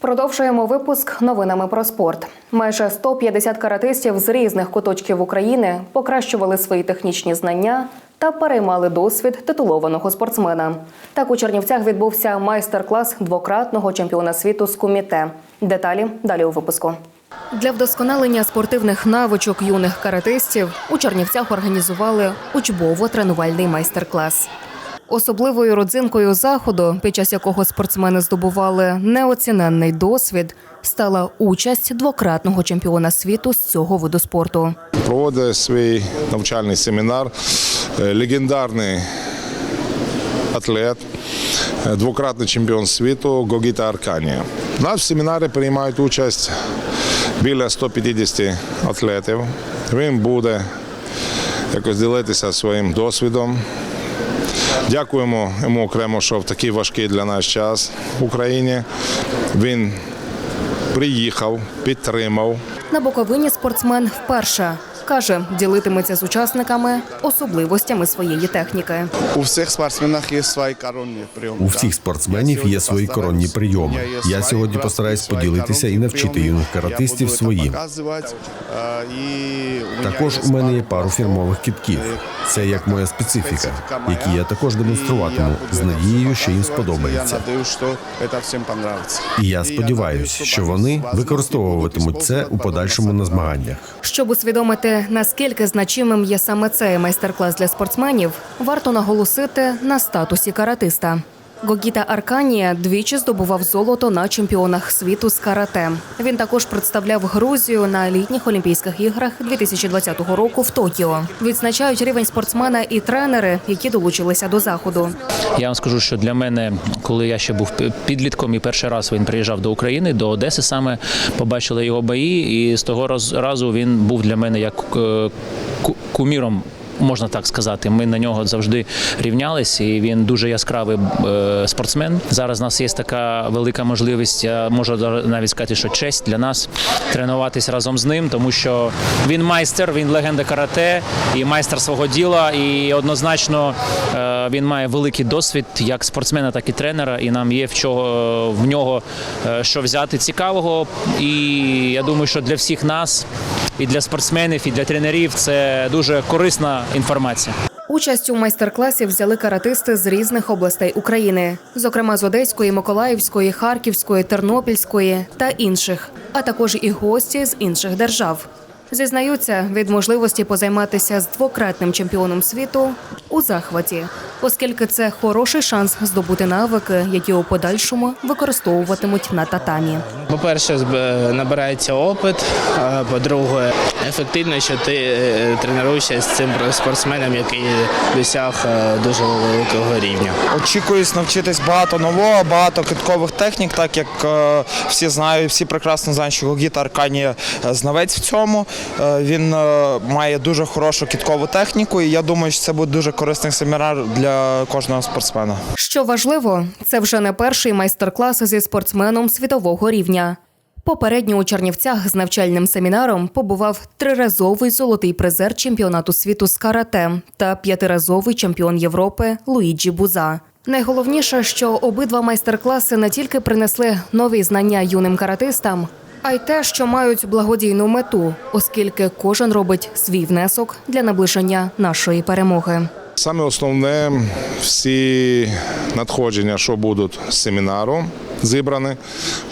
Продовжуємо випуск новинами про спорт. Майже 150 каратистів з різних куточків України покращували свої технічні знання та переймали досвід титулованого спортсмена. Так у Чернівцях відбувся майстер-клас двократного чемпіона світу з куміте. Деталі далі у випуску. Для вдосконалення спортивних навичок юних каратистів у Чернівцях організували учбово-тренувальний майстер-клас. Особливою родзинкою заходу, під час якого спортсмени здобували неоціненний досвід, стала участь двократного чемпіона світу з цього виду спорту. проводить свій навчальний семінар. е, Легендарний атлет, е, двократний чемпіон світу Гогіта Арканія. Нас в семінарі приймають участь біля 150 атлетів. Він буде якось ділитися своїм досвідом. Дякуємо йому окремо, що в такий важкий для нас час в Україні він приїхав, підтримав. На Буковині спортсмен вперше каже, ділитиметься з учасниками особливостями своєї техніки. У всіх спортсменах є свої коронні прийоми. У всіх спортсменів є свої коронні прийоми. Я сьогодні постараюсь поділитися і навчити юних каратистів своїм. Також у мене є пару фірмових кітків. Це як моя специфіка, які я також демонструватиму з надією, що їм сподобається. І я сподіваюся, що вони використовуватимуть це у подальшому на змаганнях. Щоб усвідомити, наскільки значимим є саме цей майстер-клас для спортсменів, варто наголосити на статусі каратиста. Гогіта Арканія двічі здобував золото на чемпіонах світу з карате. Він також представляв Грузію на літніх Олімпійських іграх 2020 року в Токіо. Відзначають рівень спортсмена і тренери, які долучилися до заходу. Я вам скажу, що для мене, коли я ще був підлітком, і перший раз він приїжджав до України, до Одеси саме побачили його бої, і з того разу він був для мене як е, куміром. Можна так сказати, ми на нього завжди рівнялись, і він дуже яскравий е, спортсмен. Зараз у нас є така велика можливість. Я можу навіть сказати, що честь для нас тренуватись разом з ним, тому що він майстер, він легенда карате і майстер свого діла. І однозначно е, він має великий досвід як спортсмена, так і тренера. І нам є в чого в нього е, що взяти цікавого. І я думаю, що для всіх нас, і для спортсменів, і для тренерів це дуже корисна інформація. Участь у майстер-класі взяли каратисти з різних областей України, зокрема з Одеської, Миколаївської, Харківської, Тернопільської та інших, а також і гості з інших держав. Зізнаються, від можливості позайматися з двократним чемпіоном світу у захваті, оскільки це хороший шанс здобути навики, які у подальшому використовуватимуть на татамі. По-перше, зб- набирається опит. а По-друге, ефективно, що ти е, тренуєшся з цим спортсменом, який досяг е, дуже великого рівня. Очікуюсь навчитись багато нового, багато киткових технік, так як е, всі знають, всі прекрасно знають, що Гогіта Аркані е, знавець в цьому. Е, він е, має дуже хорошу киткову техніку, і я думаю, що це буде дуже корисний семінар для кожного спортсмена. Що важливо, це вже не перший майстер-клас зі спортсменом світового рівня. Попередньо у Чернівцях з навчальним семінаром побував триразовий золотий призер чемпіонату світу з карате та п'ятиразовий чемпіон Європи Луїджі Буза. Найголовніше, що обидва майстер-класи не тільки принесли нові знання юним каратистам, а й те, що мають благодійну мету, оскільки кожен робить свій внесок для наближення нашої перемоги. Саме основне, всі надходження, що будуть з семінару зібрані,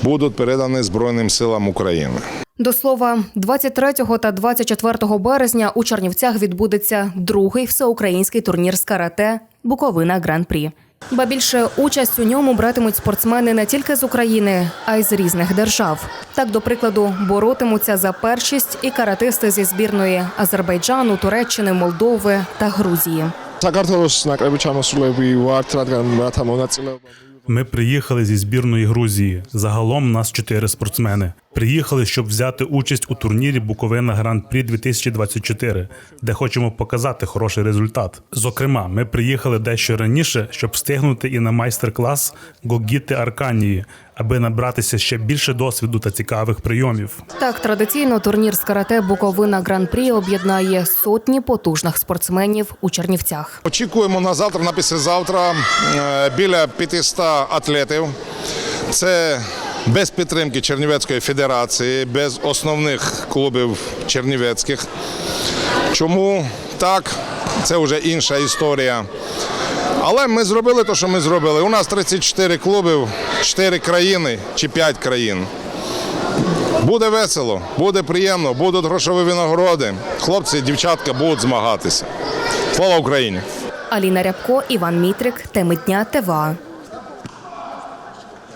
будуть передані Збройним силам України. До слова, 23 та 24 березня у Чернівцях відбудеться другий всеукраїнський турнір з карате Буковина Гран-прі. Ба більше участь у ньому братимуть спортсмени не тільки з України, а й з різних держав. Так, до прикладу, боротимуться за першість і каратисти зі збірної Азербайджану, Туреччини, Молдови та Грузії საქართველოს ნაკრები ჩამოსულები ვართ, რადგან რათა მონაწილეობა Ми приїхали зі збірної Грузії. Загалом нас чотири спортсмени. Приїхали, щоб взяти участь у турнірі Буковина Гран-прі 2024, де хочемо показати хороший результат. Зокрема, ми приїхали дещо раніше, щоб встигнути і на майстер-клас Гогіти Арканії, аби набратися ще більше досвіду та цікавих прийомів. Так, традиційно турнір з карате Буковина Гран-прі об'єднає сотні потужних спортсменів у Чернівцях. Очікуємо на завтра, на післязавтра е, біля 500 атлетів. Це без підтримки Чернівецької федерації, без основних клубів чернівецьких. Чому так? Це вже інша історія. Але ми зробили те, що ми зробили. У нас 34 клуби, 4 країни чи 5 країн. Буде весело, буде приємно, будуть грошові винагороди. Хлопці дівчатка будуть змагатися. Слава Україні! Аліна Рябко, Іван Мітрик, теми дня ТВА.